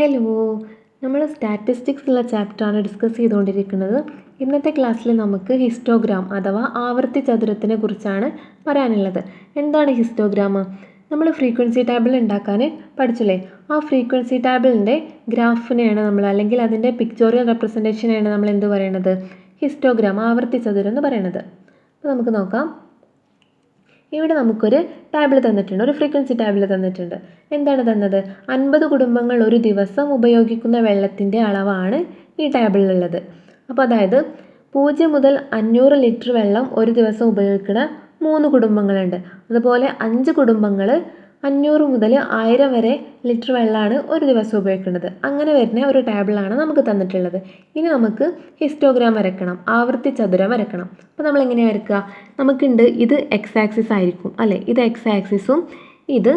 Hello നമ്മൾ statistics ഉള്ള ചാപ്റ്ററാണ് ഡിസ്കസ് ചെയ്തുകൊണ്ടിരിക്കുന്നത്. ഇന്നത്തെ ക്ലാസ്സിൽ നമുക്ക് ഹിസ്റ്റോഗ്രാം അഥവാ ആവർത്തി ചതുരത്തിനെ കുറിച്ചാണ് പറയാനുള്ളത്. എന്താണ് ഹിസ്റ്റോഗ്രാം നമ്മൾ ഫ്രീക്വൻസി ടേബിൾ ഉണ്ടാക്കാൻ പഠിച്ചല്ലേ? ആ ഫ്രീക്വൻസി ടേബിളിന്റെ ഗ്രാഫിനെയാണ് നമ്മൾ അല്ലെങ്കിൽ അതിന്റെ പിക്ചോറിയൽ റെപ്രസെന്റേഷനെയാണ് നമ്മൾ എന്ത് പറയണത്? ഹിസ്റ്റോഗ്രാം ആവർത്തി ചതുരം എന്ന് പറയണത്. അപ്പോൾ നമുക്ക് നോക്കാം. ഇവിടെ നമുക്കൊരു ടേബിൾ തന്നിട്ടുണ്ട്. ഒരു ഫ്രീക്വൻസി ടേബിൾ തന്നിട്ടുണ്ട്. എന്താണ് തന്നത്? അൻപത് കുടുംബങ്ങൾ ഒരു ദിവസം ഉപയോഗിക്കുന്ന വെള്ളത്തിന്റെ അളവാണ് ഈ ടാബിളിലുള്ളത് അപ്പോൾ അതായത് പൂജ്യം മുതൽ അഞ്ഞൂറ് ലിറ്റർ വെള്ളം ഒരു ദിവസം ഉപയോഗിക്കുന്ന മൂന്ന് കുടുംബങ്ങളുണ്ട്. അതുപോലെ അഞ്ച് കുടുംബങ്ങൾ അഞ്ഞൂറ് മുതൽ ആയിരം വരെ ലിറ്റർ വെള്ളമാണ് ഒരു ദിവസം ഉപയോഗിക്കുന്നത് അങ്ങനെ വരുന്ന ഒരു ടേബിളാണ് നമുക്ക് തന്നിട്ടുള്ളത്. ഇനി നമുക്ക് ഹിസ്റ്റോഗ്രാം വരക്കണം ആവർത്തി ചതുരം വരക്കണം അപ്പോൾ നമ്മൾ എങ്ങനെ വരയ്ക്കുക? നമുക്കുണ്ട് ഇത് എക്സ് ആക്സിസ് ആയിരിക്കും അല്ലേ? ഇത് എക്സ് ആക്സിസും ഇത്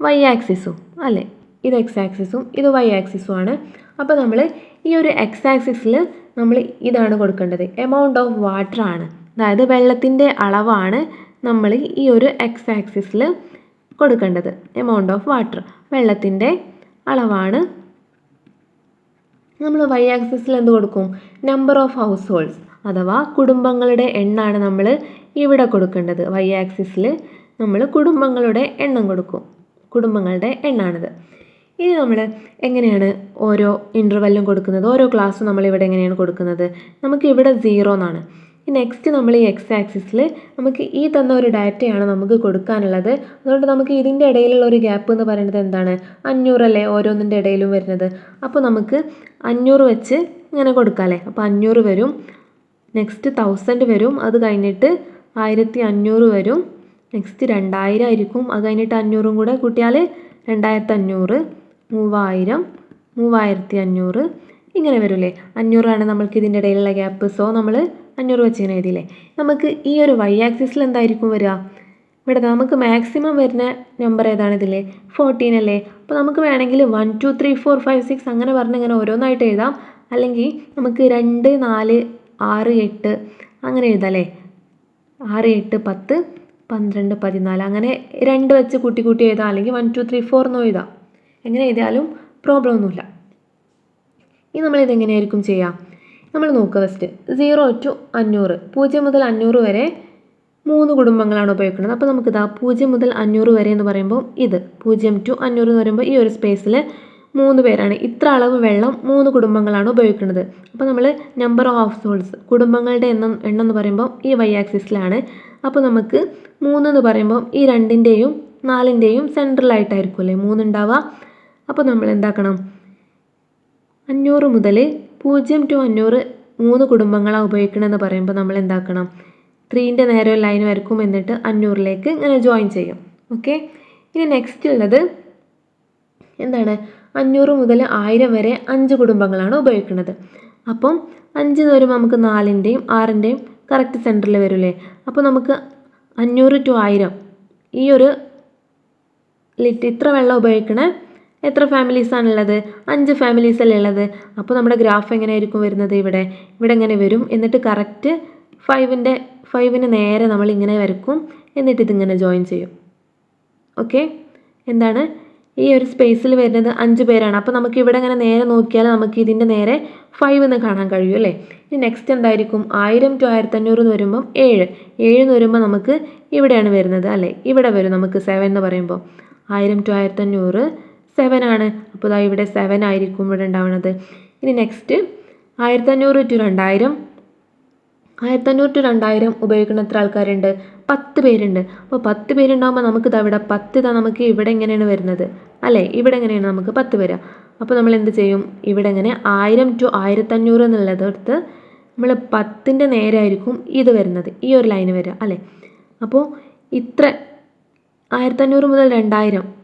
വൈ ആക്സിസും അല്ലേ? ഇത് എക്സ് ആക്സിസും ഇത് വൈ ആക്സിസും ആണ്. അപ്പോൾ നമ്മൾ ഈ ഒരു എക്സ് ആക്സിസിൽ നമ്മൾ ഇതാണ് കൊടുക്കേണ്ടത്. എമൗണ്ട് ഓഫ് വാട്ടർ ആണ്. അതായത് വെള്ളത്തിന്റെ അളവാണ് നമ്മൾ ഈ ഒരു എക്സ് ആക്സിസിൽ കൊടുക്കേണ്ടത്. എമൗണ്ട് ഓഫ് വാട്ടർ വെള്ളത്തിന്റെ അളവാണ്. നമ്മൾ വൈ ആക്സിസിൽ എന്ത് കൊടുക്കും? നമ്പർ ഓഫ് ഹൗസ് ഹോൾഡ്സ് അഥവാ കുടുംബങ്ങളുടെ എണ്ണാണ് നമ്മൾ ഇവിടെ കൊടുക്കേണ്ടത്. വൈ ആക്സിസിൽ നമ്മൾ കുടുംബങ്ങളുടെ എണ്ണം കൊടുക്കും. കുടുംബങ്ങളുടെ എണ്ണാണിത്. ഇനി നമ്മൾ എങ്ങനെയാണ് ഓരോ ഇന്റർവെല്ലും കൊടുക്കുന്നത്? ഓരോ ക്ലാസ്സും നമ്മൾ ഇവിടെ എങ്ങനെയാണ് കൊടുക്കുന്നത്? നമുക്ക് ഇവിടെ സീറോ എന്നാണ്. നെക്സ്റ്റ് നമ്മൾ ഈ എക്സ് ആക്സിസിൽ നമുക്ക് ഈ തന്ന ഒരു ഡാറ്റയാണ് നമുക്ക് കൊടുക്കാനുള്ളത്. അതുകൊണ്ട് നമുക്ക് ഇതിന്റെ ഇടയിലുള്ള ഒരു ഗ്യാപ്പ് എന്ന് പറയുന്നത് എന്താണ്? അഞ്ഞൂറല്ലേ ഓരോന്നിന്റെ ഇടയിലും വരുന്നത്. അപ്പോൾ നമുക്ക് അഞ്ഞൂറ് വെച്ച് ഇങ്ങനെ കൊടുക്കാമല്ലേ അപ്പോൾ അഞ്ഞൂറ് വരും. നെക്സ്റ്റ് തൗസൻഡ് വരും. അത് കഴിഞ്ഞിട്ട് ആയിരത്തി അഞ്ഞൂറ് വരും. നെക്സ്റ്റ് രണ്ടായിരം ആയിരിക്കും. അത് കഴിഞ്ഞിട്ട് അഞ്ഞൂറും കൂടെ കൂട്ടിയാൽ രണ്ടായിരത്തി അഞ്ഞൂറ് മൂവായിരം മൂവായിരത്തി അഞ്ഞൂറ്. ഇങ്ങനെ വരില്ലേ? അഞ്ഞൂറാണ് നമ്മൾക്ക് ഇതിന്റെ ഇടയിലുള്ള ഗ്യാപ്പ് സോ നമ്മൾ അഞ്ഞൂറ് വെച്ച് ഇങ്ങനെ എഴുതിയില്ലേ നമുക്ക് ഈ ഒരു വൈ ആക്സിസിൽ എന്തായിരിക്കും വരിക ഇവിടെ നമുക്ക് മാക്സിമം വരുന്ന നമ്പർ ഏതാണ് ഇതിൽ ഫോർട്ടീൻ അല്ലേ? അപ്പോൾ നമുക്ക് വേണമെങ്കിൽ one two three four five six അങ്ങനെ പറഞ്ഞ് ഇങ്ങനെ ഓരോന്നായിട്ട് എഴുതാം. അല്ലെങ്കിൽ നമുക്ക് രണ്ട് നാല് ആറ് എട്ട് അങ്ങനെ എഴുതാം അല്ലേ? ആറ് എട്ട് പത്ത് പന്ത്രണ്ട് പതിനാല് അങ്ങനെ രണ്ട് വെച്ച് കൂട്ടി കൂട്ടി എഴുതാം. അല്ലെങ്കിൽ വൺ ടു ത്രീ ഫോർ എന്നോ എഴുതാം. എങ്ങനെ എഴുതിയാലും പ്രോബ്ലം ഒന്നുമില്ല. ഇനി നമ്മളിതെങ്ങനെയായിരിക്കും ചെയ്യാം? നമ്മൾ നോക്കുക ഫസ്റ്റ് സീറോ ടു അഞ്ഞൂറ്. പൂജ്യം മുതൽ അഞ്ഞൂറ് വരെ മൂന്ന് കുടുംബങ്ങളാണ് ഉപയോഗിക്കുന്നത്. അപ്പോൾ നമുക്ക് ഇതാ പൂജ്യം മുതൽ അഞ്ഞൂറ് വരെ എന്ന് പറയുമ്പോൾ ഇത്. പൂജ്യം ടു അഞ്ഞൂറ് എന്ന് പറയുമ്പോൾ ഈ ഒരു സ്പേസിൽ മൂന്ന് പേരാണ്. ഇത്ര അളവ് വെള്ളം മൂന്ന് കുടുംബങ്ങളാണ് ഉപയോഗിക്കുന്നത്. അപ്പോൾ നമ്മൾ നമ്പർ ഓഫ് ഹൗസ് ഹോൾഡ്സ് കുടുംബങ്ങളുടെ എണ്ണം എണ്ണം എന്ന് പറയുമ്പോൾ ഈ വൈ ആക്സിസിലാണ് അപ്പോൾ നമുക്ക് മൂന്ന് എന്ന് പറയുമ്പോൾ ഈ രണ്ടിന്റെയും നാലിന്റെയും സെൻട്രലായിട്ടായിരിക്കും അല്ലേ? മൂന്നുണ്ടാവുക അപ്പോൾ നമ്മൾ എന്താക്കണം? അഞ്ഞൂറ് മുതൽ പൂജ്യം ടു അഞ്ഞൂറ് മൂന്ന് കുടുംബങ്ങളാണ് ഉപയോഗിക്കണമെന്ന് പറയുമ്പോൾ നമ്മൾ എന്താക്കണം ത്രീന്റെ നേരെ ഒരു ലൈൻ വരക്കും എന്നിട്ട് അഞ്ഞൂറിലേക്ക് ഇങ്ങനെ ജോയിൻ ചെയ്യും. ഓക്കെ ഇനി നെക്സ്റ്റ് ഉള്ളത് എന്താണ്? അഞ്ഞൂറ് മുതൽ ആയിരം വരെ അഞ്ച് കുടുംബങ്ങളാണ് ഉപയോഗിക്കുന്നത് അപ്പം അഞ്ച് വരുമ്പോൾ നമുക്ക് നാലിന്റെയും ആറിന്റെയും കറക്റ്റ് സെന്ററിൽ വരില്ലേ? അപ്പോൾ നമുക്ക് അഞ്ഞൂറ് ടു ആയിരം ഈ ഒരു ലിറ്റ് ഇത്ര വെള്ളം ഉപയോഗിക്കണ എത്ര ഫാമിലീസാണുള്ളത് അഞ്ച് ഫാമിലീസല്ലേ ഉള്ളത്? അപ്പോൾ നമ്മുടെ ഗ്രാഫ് എങ്ങനെയായിരിക്കും വരുന്നത് ഇവിടെ? ഇവിടെ എങ്ങനെ വരും? എന്നിട്ട് കറക്റ്റ് ഫൈവിന്റെ ഫൈവിന് നേരെ നമ്മൾ ഇങ്ങനെ വരക്കും എന്നിട്ട് ഇതിങ്ങനെ ജോയിൻ ചെയ്യും. ഓക്കെ എന്താണ്? ഈ ഒരു സ്പേസിൽ വരുന്നത് അഞ്ച് പേരാണ്. അപ്പോൾ നമുക്ക് ഇവിടെ ഇങ്ങനെ നേരെ നോക്കിയാൽ നമുക്ക് ഇതിന്റെ നേരെ ഫൈവ് എന്ന് കാണാൻ കഴിയും അല്ലേ? ഇനി നെക്സ്റ്റ് എന്തായിരിക്കും? ആയിരം ടു ആയിരത്തി അഞ്ഞൂറ് എന്ന് വരുമ്പം ഏഴ്. ഏഴ് എന്ന് വരുമ്പോൾ നമുക്ക് ഇവിടെയാണ് വരുന്നത് അല്ലേ? ഇവിടെ വരും നമുക്ക് സെവൻ എന്ന് പറയുമ്പോൾ ആയിരം ടു ആയിരത്തി അഞ്ഞൂറ് സെവൻ ആണ്. അപ്പോൾ ഇതാ ഇവിടെ സെവൻ ആയിരിക്കും ഇവിടെ ഉണ്ടാവുന്നത് ഇനി നെക്സ്റ്റ് ആയിരത്തഞ്ഞൂറ് ടു രണ്ടായിരം. ആയിരത്തഞ്ഞൂറ് ടു രണ്ടായിരം ഉപയോഗിക്കുന്ന എത്ര ആൾക്കാരുണ്ട്? പത്ത് പേരുണ്ട്. അപ്പോൾ പത്ത് പേരുണ്ടാകുമ്പോൾ നമുക്ക് ഇതാ ഇവിടെ പത്ത് ഇതാ നമുക്ക് ഇവിടെ എങ്ങനെയാണ് വരുന്നത്? അല്ലേ? ഇവിടെ എങ്ങനെയാണ് നമുക്ക് പത്ത് വരിക അപ്പോൾ നമ്മൾ എന്ത് ചെയ്യും? ഇവിടെ എങ്ങനെ? ആയിരം ടു ആയിരത്തഞ്ഞൂറ് എന്നുള്ളതെടുത്ത് നമ്മൾ പത്തിന്റെ നേരെ ആയിരിക്കും ഇത് വരുന്നത്. ഈ ഒരു ലൈന് വരിക അല്ലേ? അപ്പോൾ ഇത്ര ആയിരത്തഞ്ഞൂറ് മുതൽ രണ്ടായിരം.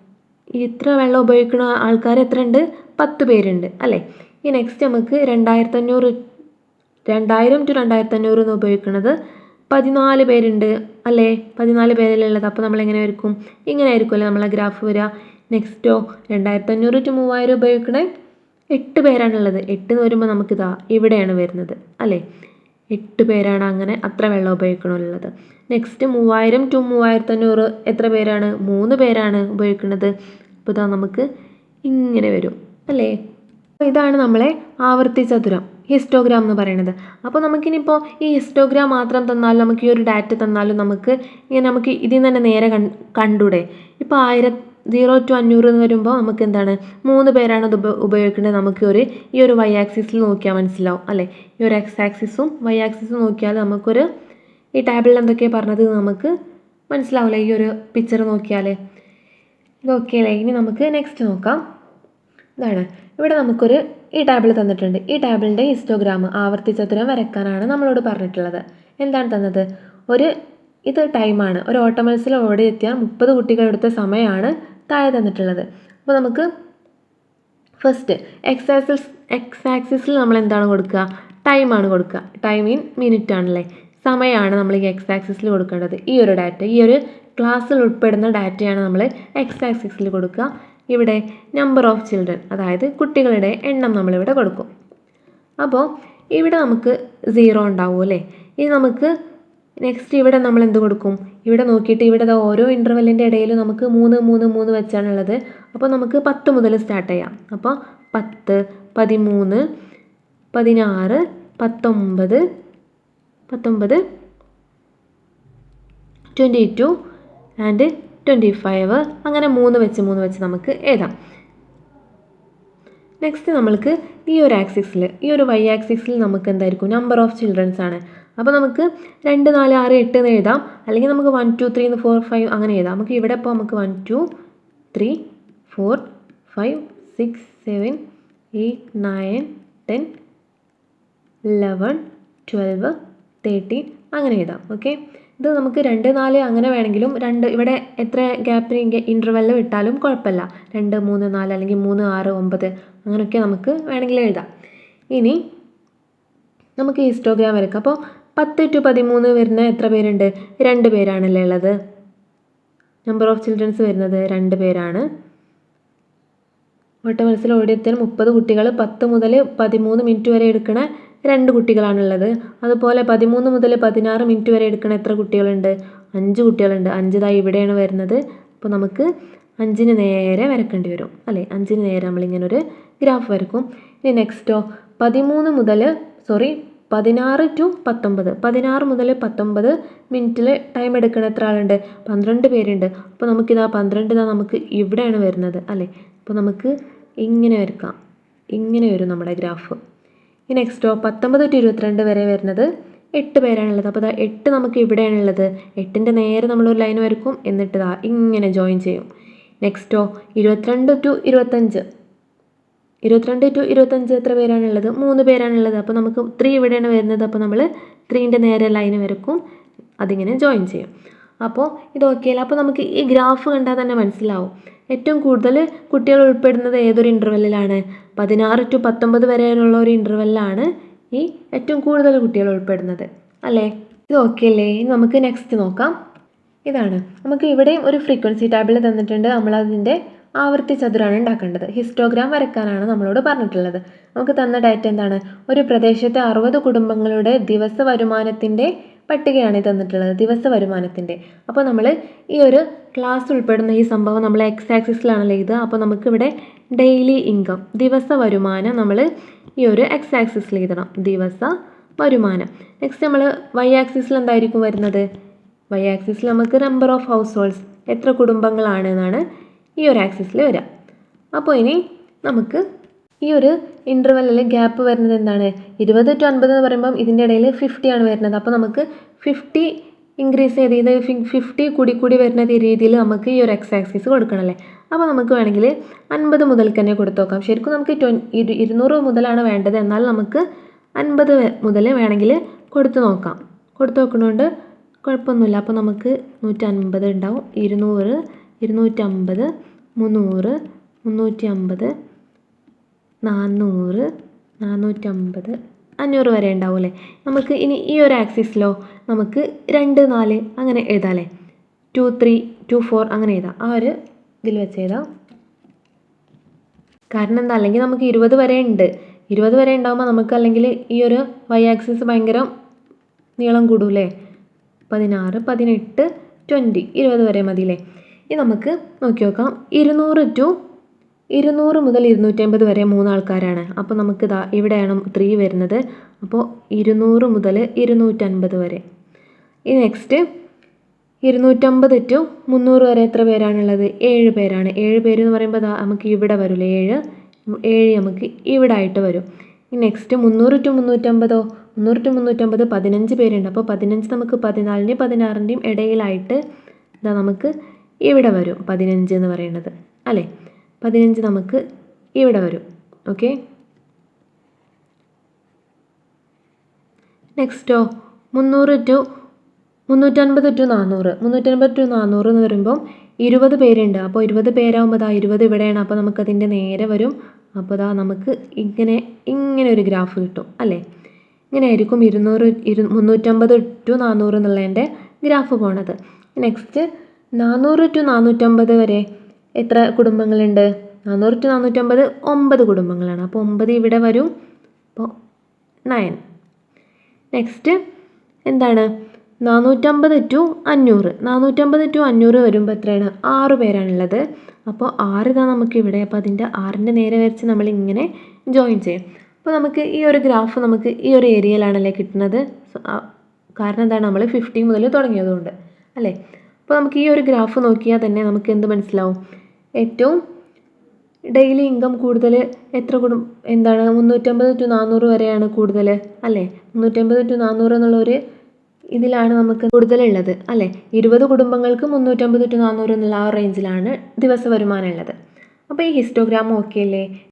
ഇത്ര വെള്ളം ഉപയോഗിക്കുന്ന ആൾക്കാർ എത്ര ഉണ്ട് പത്ത് പേരുണ്ട് അല്ലേ? ഈ നെക്സ്റ്റ് നമുക്ക് രണ്ടായിരത്തഞ്ഞൂറ് രണ്ടായിരം ടു രണ്ടായിരത്തഞ്ഞൂറ് എന്ന് ഉപയോഗിക്കുന്നത് പതിനാല് പേരുണ്ട് അല്ലേ? പതിനാല് പേരിലുള്ളത്. അപ്പോൾ നമ്മൾ എങ്ങനെ ആയിരിക്കും ഇങ്ങനെ ആയിരിക്കുമല്ലേ നമ്മളെ ഗ്രാഫ് വരിക. നെക്സ്റ്റോ രണ്ടായിരത്തഞ്ഞൂറ് ടു മൂവായിരം ഉപയോഗിക്കണേ എട്ട് പേരാണുള്ളത് എട്ട് എന്ന് വരുമ്പോൾ നമുക്കിതാ ഇവിടെയാണ് വരുന്നത് അല്ലേ? എട്ട് പേരാണ് അങ്ങനെ അത്ര വെള്ളം ഉപയോഗിക്കണമുള്ളത് നെക്സ്റ്റ് മൂവായിരം ടു മൂവായിരത്തഞ്ഞൂറ് എത്ര പേരാണ്? മൂന്ന് പേരാണ് ഉപയോഗിക്കുന്നത് അപ്പോൾ ഇതാ നമുക്ക് ഇങ്ങനെ വരും അല്ലേ? അപ്പോൾ ഇതാണ് നമ്മളെ ആവർത്തി ചതുരം ഹിസ്റ്റോഗ്രാം എന്ന് പറയുന്നത് അപ്പോൾ നമുക്കിനിപ്പോൾ ഈ ഹിസ്റ്റോഗ്രാം മാത്രം തന്നാലും നമുക്ക് ഈ ഒരു ഡാറ്റ തന്നാലും നമുക്ക് ഇങ്ങനെ നമുക്ക് ഇതിൽ നിന്ന് തന്നെ നേരെ കണ്ടൂടെ? ഇപ്പോൾ ആയിരം സീറോ ടു അഞ്ഞൂറ് എന്ന് വരുമ്പോൾ നമുക്ക് എന്താണ്? മൂന്ന് പേരാണ് ഇത് ഉപ ഉപയോഗിക്കേണ്ടത്. നമുക്ക് ഒരു ഈ ഒരു വൈ ആക്സിസിൽ നോക്കിയാൽ മനസ്സിലാവും അല്ലേ? ഈ ഒരു എക്സ് ആക്സിസും വൈ ആക്സിസും നോക്കിയാൽ നമുക്കൊരു ഈ ടാബിളിൽ എന്തൊക്കെയാണ് പറഞ്ഞത് നമുക്ക് മനസ്സിലാവില്ല? ഈ ഒരു പിക്ചർ നോക്കിയാൽ ഇത് ഓക്കെ അല്ലേ? ഇനി നമുക്ക് നെക്സ്റ്റ് നോക്കാം. ഇതാണ്. ഇവിടെ നമുക്കൊരു ഈ ടാബിൾ തന്നിട്ടുണ്ട്. ഈ ടാബിളിന്റെ ഹിസ്റ്റോഗ്രാം ആവർത്തിച്ചതുരം വരയ്ക്കാനാണ് നമ്മളോട് പറഞ്ഞിട്ടുള്ളത്. എന്താണ് തന്നത്? ഒരു ഇത് ടൈമാണ് ഒരു ഓട്ട മത്സരം ഓടി എത്തിയാൽ മുപ്പത് കുട്ടികളെടുത്ത സമയമാണ് താഴെ തന്നിട്ടുള്ളത്. അപ്പോൾ നമുക്ക് ഫസ്റ്റ് എക്സ് ആക്സിസ് നമ്മൾ എന്താണ് കൊടുക്കുക? ടൈമാണ് കൊടുക്കുക. ടൈം ഇൻ മിനിറ്റ് ആണല്ലേ? സമയമാണ് നമ്മൾ ഈ എക്സ് കൊടുക്കേണ്ടത്. ഈ ഒരു ഡാറ്റ ഈ ഒരു ക്ലാസ്സിൽ ഉൾപ്പെടുന്ന ഡാറ്റയാണ് നമ്മൾ എക്സ് കൊടുക്കുക. ഇവിടെ നമ്പർ ഓഫ് ചിൽഡ്രൻ അതായത് കുട്ടികളുടെ എണ്ണം നമ്മളിവിടെ കൊടുക്കും. അപ്പോൾ ഇവിടെ നമുക്ക് സീറോ ഉണ്ടാവും അല്ലേ? ഇനി നമുക്ക് നെക്സ്റ്റ് ഇവിടെ നമ്മൾ എന്ത് കൊടുക്കും? ഇവിടെ നോക്കിയിട്ട് ഇവിടെ ഓരോ ഇന്റർവെല്ലിന്റെ ഇടയിൽ നമുക്ക് മൂന്ന് മൂന്ന് മൂന്ന് വെച്ചാണുള്ളത് അപ്പോൾ നമുക്ക് പത്ത് മുതൽ സ്റ്റാർട്ട് ചെയ്യാം. അപ്പോൾ പത്ത് പതിമൂന്ന് പതിനാറ് പത്തൊമ്പത് പത്തൊമ്പത് twenty two and twenty five അങ്ങനെ മൂന്ന് വെച്ച് മൂന്ന് വെച്ച് നമുക്ക് എഴുതാം. നെക്സ്റ്റ് നമ്മൾക്ക് ഈ ഒരു ആക്സിസിൽ ഈ ഒരു വൈ ആക്സിസിൽ നമുക്ക് എന്തായിരിക്കും? നമ്പർ ഓഫ് ചിൽഡ്രൻസ് ആണ്. അപ്പോൾ നമുക്ക് രണ്ട് നാല് ആറ് എട്ട് എന്ന് എഴുതാം. അല്ലെങ്കിൽ നമുക്ക് one two three four five അങ്ങനെ എഴുതാം. നമുക്ക് ഇവിടെ ഇപ്പോൾ നമുക്ക് one two three four five six seven eight nine ten eleven twelve thirteen അങ്ങനെ എഴുതാം. ഓക്കെ ഇത് നമുക്ക് രണ്ട് നാല് അങ്ങനെ വേണമെങ്കിലും രണ്ട് ഇവിടെ എത്ര ഗ്യാപ്പിന് ഇന്റർവെല്ലിൽ വിട്ടാലും കുഴപ്പമില്ല. രണ്ട് മൂന്ന് നാല് അല്ലെങ്കിൽ മൂന്ന് ആറ് ഒമ്പത് അങ്ങനെയൊക്കെ നമുക്ക് വേണമെങ്കിൽ എഴുതാം. ഇനി നമുക്ക് ഹിസ്റ്റോഗ്രാം വരയ്ക്കാം അപ്പോൾ പത്ത് ടു പതിമൂന്ന് വരുന്ന എത്ര പേരുണ്ട്? രണ്ട് പേരാണല്ലേ ഉള്ളത്. നമ്പർ ഓഫ് ചിൽഡ്രൻസ് വരുന്നത് രണ്ട് പേരാണ്. ഓട്ട മത്സരം ഓടിയെത്തിയാൽ മുപ്പത് കുട്ടികൾ പത്ത് മുതൽ പതിമൂന്ന് മിനിറ്റ് വരെ എടുക്കണ രണ്ട് കുട്ടികളാണുള്ളത്. അതുപോലെ പതിമൂന്ന് മുതൽ പതിനാറ് മിനിറ്റ് വരെ എടുക്കുന്ന എത്ര കുട്ടികളുണ്ട്? അഞ്ച് കുട്ടികളുണ്ട്. അഞ്ച് ഇവിടെയാണ് വരുന്നത്. അപ്പോൾ നമുക്ക് അഞ്ചിന് നേരെ വരക്കേണ്ടി വരും. അല്ലേ? അഞ്ചിന് നേരെ നമ്മളിങ്ങനെ ഒരു ഗ്രാഫ് വരക്കും. ഇനി നെക്സ്റ്റോ പതിമൂന്ന് മുതൽ സോറി പതിനാറ് ടു പത്തൊമ്പത്. പതിനാറ് മുതൽ പത്തൊമ്പത് മിനിറ്റിൽ ടൈം എടുക്കണ എത്ര ആളുണ്ട്? പന്ത്രണ്ട് പേരുണ്ട്. അപ്പോൾ നമുക്കിതാ പന്ത്രണ്ട് ഇതാ നമുക്ക് ഇവിടെയാണ് വരുന്നത്. അല്ലേ? അപ്പോൾ നമുക്ക് ഇങ്ങനെ വരക്കാം. ഇങ്ങനെ വരും നമ്മുടെ ഗ്രാഫ്. ഈ നെക്സ്റ്റോ പത്തൊമ്പത് ടു ഇരുപത്തിരണ്ട് വരെ വരുന്നത് എട്ട് പേരാണുള്ളത് അപ്പോൾ ദാ എട്ട് നമുക്ക് ഇവിടെയാണുള്ളത് എട്ടിന്റെ നേരെ നമ്മളൊരു ലൈൻ വരക്കും എന്നിട്ട് ദാ ഇങ്ങനെ ജോയിൻ ചെയ്യും. നെക്സ്റ്റോ ഇരുപത്തിരണ്ട് ടു ഇരുപത്തഞ്ച് ഇരുപത്തിരണ്ട് ടു ഇരുപത്തഞ്ച് എത്ര പേരാണുള്ളത് മൂന്ന് പേരാണുള്ളത് അപ്പോൾ നമുക്ക് ത്രീ ഇവിടെയാണ് വരുന്നത്. അപ്പോൾ നമ്മൾ ത്രീന്റെ നേരെ ലൈൻ വരക്കും അതിങ്ങനെ ജോയിൻ ചെയ്യും. അപ്പോൾ ഇത് ഓക്കെ അല്ല? അപ്പോൾ നമുക്ക് ഈ ഗ്രാഫ് കണ്ടാൽ തന്നെ മനസ്സിലാവും. ഏറ്റവും കൂടുതൽ കുട്ടികൾ ഉൾപ്പെടുന്നത് ഏതൊരു ഇന്റർവെല്ലിലാണ് പതിനാറ് ടു പത്തൊമ്പത് വരെയുള്ള ഒരു ഇന്റർവെല്ലാണ് ഈ ഏറ്റവും കൂടുതൽ കുട്ടികൾ ഉൾപ്പെടുന്നത്. അല്ലേ? ഇത് ഓക്കെ അല്ലേ? ഇനി നമുക്ക് നെക്സ്റ്റ് നോക്കാം. ഇതാണ്. നമുക്ക് ഇവിടെയും ഒരു ഫ്രീക്വൻസി ടാബിൾ തന്നിട്ടുണ്ട്. നമ്മളതിന്റെ ആവർത്തി ചതുരാണ് ഉണ്ടാക്കേണ്ടത്. ഹിസ്റ്റോഗ്രാം വരക്കാനാണ് നമ്മളോട് പറഞ്ഞിട്ടുള്ളത്. നമുക്ക് തന്ന ഡാറ്റ എന്താണ്? ഒരു പ്രദേശത്തെ അറുപത് കുടുംബങ്ങളുടെ ദിവസ വരുമാനത്തിന്റെ പട്ടികയാണ് തന്നിട്ടുള്ളത് ദിവസ വരുമാനത്തിന്റെ അപ്പോൾ നമ്മൾ ഈ ഒരു ക്ലാസ് ഉൾപ്പെടുന്ന ഈ സംഭവം നമ്മൾ എക്സ് ആക്സിസിലാണല്ലോ ഇത്. അപ്പോൾ നമുക്കിവിടെ ഡെയിലി ഇൻകം ദിവസ വരുമാനം നമ്മൾ ഈ ഒരു എക്സ് ആക്സിസിൽ എഴുതണം. ദിവസ വരുമാനം. നെക്സ്റ്റ് നമ്മൾ വൈ ആക്സിസിൽ എന്തായിരിക്കും വരുന്നത്? വൈ ആക്സിസിൽ നമുക്ക് നമ്പർ ഓഫ് ഹൗസ് ഹോൾഡ്സ് എത്ര കുടുംബങ്ങളാണ് എന്നാണ് ഈ ഒരു ആക്സിസിൽ വരിക. അപ്പോൾ ഇനി നമുക്ക് ഈ ഒരു ഇന്റർവെല്ലിൽ ഗ്യാപ്പ് വരുന്നത് എന്താണ്? ഇരുപത് ടു അൻപത് എന്ന് പറയുമ്പം ഇതിന്റെ ഇടയിൽ ഫിഫ്റ്റി ആണ് വരുന്നത്. അപ്പോൾ നമുക്ക് ഫിഫ്റ്റി ഇൻക്രീസ് ചെയ്ത് ഇത് ഫിഫ്റ്റി കൂടി കൂടി വരുന്ന രീതിയിൽ നമുക്ക് ഈ ഒരു എക്സ് ആക്സിസ് കൊടുക്കണമല്ലേ അപ്പോൾ നമുക്ക് വേണമെങ്കിൽ അൻപത് മുതൽ തന്നെ കൊടുത്തു നോക്കാം. ശരിക്കും നമുക്ക് ട്വൻ ഇരു ഇരുന്നൂറ് മുതലാണ് വേണ്ടത്. എന്നാൽ നമുക്ക് അൻപത് മുതൽ വേണമെങ്കിൽ കൊടുത്തു നോക്കാം. കൊടുത്തു നോക്കുന്നതുകൊണ്ട് കുഴപ്പമൊന്നുമില്ല. അപ്പോൾ നമുക്ക് നൂറ്റൻപത് ഉണ്ടാവും. ഇരുന്നൂറ് ഇരുന്നൂറ്റമ്പത് മുന്നൂറ് മുന്നൂറ്റി അമ്പത് നാന്നൂറ് നാനൂറ്റമ്പത് അഞ്ഞൂറ് വരെ ഉണ്ടാവും അല്ലേ നമുക്ക് ഇനി ഈ ഒരു ആക്സിസിലോ നമുക്ക് രണ്ട് നാല് അങ്ങനെ എഴുതാം അല്ലേ ടു ത്രീ ടു ഫോർ അങ്ങനെ എഴുതാം. ആ ഒരു ഇതിൽ വെച്ച് എഴുതാം. കാരണം എന്താ? അല്ലെങ്കിൽ നമുക്ക് ഇരുപത് വരെ ഉണ്ട്. ഇരുപത് വരെ ഉണ്ടാകുമ്പോൾ നമുക്ക് അല്ലെങ്കിൽ ഈ ഒരു വൈ ആക്സിസ് ഭയങ്കര നീളം കൂടൂലേ പതിനാറ് പതിനെട്ട് ട്വന്റി ഇരുപത് വരെ മതിയില്ലേ? ഇനി നമുക്ക് നോക്കി നോക്കാം. ഇരുന്നൂറ് ടു ഇരുന്നൂറ് മുതൽ ഇരുന്നൂറ്റമ്പത് വരെ മൂന്നാൾക്കാരാണ്. അപ്പോൾ നമുക്ക് ഇതാ ഇവിടെയാണ് ത്രീ വരുന്നത്. അപ്പോൾ ഇരുന്നൂറ് മുതൽ ഇരുന്നൂറ്റൻപത് വരെ. ഈ നെക്സ്റ്റ് ഇരുന്നൂറ്റമ്പത് ടു മുന്നൂറ് വരെ എത്ര പേരാണുള്ളത്? ഏഴ് പേരാണ്. ഏഴ് പേര് എന്ന് പറയുമ്പോൾ അതാ നമുക്ക് ഇവിടെ വരില്ല ഏഴ്. ഏഴ് നമുക്ക് ഇവിടെ ആയിട്ട് വരും. ഈ നെക്സ്റ്റ് മുന്നൂറ് ടു മുന്നൂറ്റമ്പതോ മുന്നൂറ് ടു മുന്നൂറ്റമ്പത് പതിനഞ്ച് പേരുണ്ട്. അപ്പോൾ പതിനഞ്ച് നമുക്ക് പതിനാലിന്റെയും പതിനാറിന്റെയും ഇടയിലായിട്ട് ഇതാ നമുക്ക് ഇവിടെ വരും. പതിനഞ്ച് എന്ന് പറയുന്നത്. അല്ലേ? പതിനഞ്ച് നമുക്ക് ഇവിടെ വരും. ഓക്കെ നെക്സ്റ്റോ മുന്നൂറ് ടു മുന്നൂറ്റൻപത് ടു നാനൂറ് മുന്നൂറ്റൻപത് ടു നാനൂറ് എന്ന് വരുമ്പം ഇരുപത് പേരുണ്ട്. അപ്പോൾ ഇരുപത് പേരാകുമ്പോൾ ദാ ഇരുപത് ഇവിടെയാണ്. അപ്പോൾ നമുക്കതിന്റെ നേരെ വരും. അപ്പോൾ ദാ നമുക്ക് ഇങ്ങനെ ഇങ്ങനെ ഒരു ഗ്രാഫ് കിട്ടും. അല്ലേ? ഇങ്ങനെ ആയിരിക്കും ഇരുന്നൂറ് ഇരു മുന്നൂറ്റമ്പത് ടു നാനൂറ് എന്നുള്ളതിന്റെ ഗ്രാഫ് പോണത്. നെക്സ്റ്റ് നാനൂറ് ടു നാനൂറ്റമ്പത് വരെ എത്ര കുടുംബങ്ങളുണ്ട്? നാനൂറ് ടു നാനൂറ്റമ്പത് ഒമ്പത് കുടുംബങ്ങളാണ്. അപ്പോൾ ഒമ്പത് ഇവിടെ വരും. അപ്പോൾ നയൻ നെക്സ്റ്റ് എന്താണ്? നാനൂറ്റമ്പത് ടു അഞ്ഞൂറ്. നാനൂറ്റമ്പത് ടു അഞ്ഞൂറ് വരുമ്പോൾ എത്രയാണ്? ആറ് പേരാണുള്ളത്. അപ്പോൾ ആറ് ഇതാ നമുക്ക് ഇവിടെ. അപ്പോൾ അതിന്റെ ആറിന്റെ നേരെ വരച്ച് നമ്മൾ ഇങ്ങനെ ജോയിൻ ചെയ്യും. അപ്പോൾ നമുക്ക് ഈ ഒരു ഗ്രാഫ് നമുക്ക് ഈ ഒരു ഏരിയയിലാണല്ലേ കിട്ടുന്നത്. കാരണം എന്താണ്? നമ്മൾ ഫിഫ്റ്റി മുതൽ തുടങ്ങിയതുകൊണ്ട്. അല്ലേ? അപ്പോൾ നമുക്ക് ഈ ഒരു ഗ്രാഫ് നോക്കിയാൽ തന്നെ നമുക്ക് എന്ത് മനസ്സിലാവും? ഏറ്റവും ഡെയിലി ഇൻകം കൂടുതൽ എത്ര കുടും? എന്താണ്? മുന്നൂറ്റമ്പത് ടു നാനൂറ് വരെയാണ് കൂടുതൽ അല്ലേ? മുന്നൂറ്റമ്പത് ടു നാനൂറ് എന്നുള്ളൊരു ഇതിലാണ് നമുക്ക് കൂടുതലുള്ളത് അല്ലേ? ഇരുപത് കുടുംബങ്ങൾക്ക് മുന്നൂറ്റമ്പത് ടു നാനൂറ് എന്നുള്ള ആ റേഞ്ചിലാണ് ദിവസ വരുമാനം ഉള്ളത്. അപ്പോൾ ഈ ഹിസ്റ്റോഗ്രാം ഓക്കെ അല്ലേ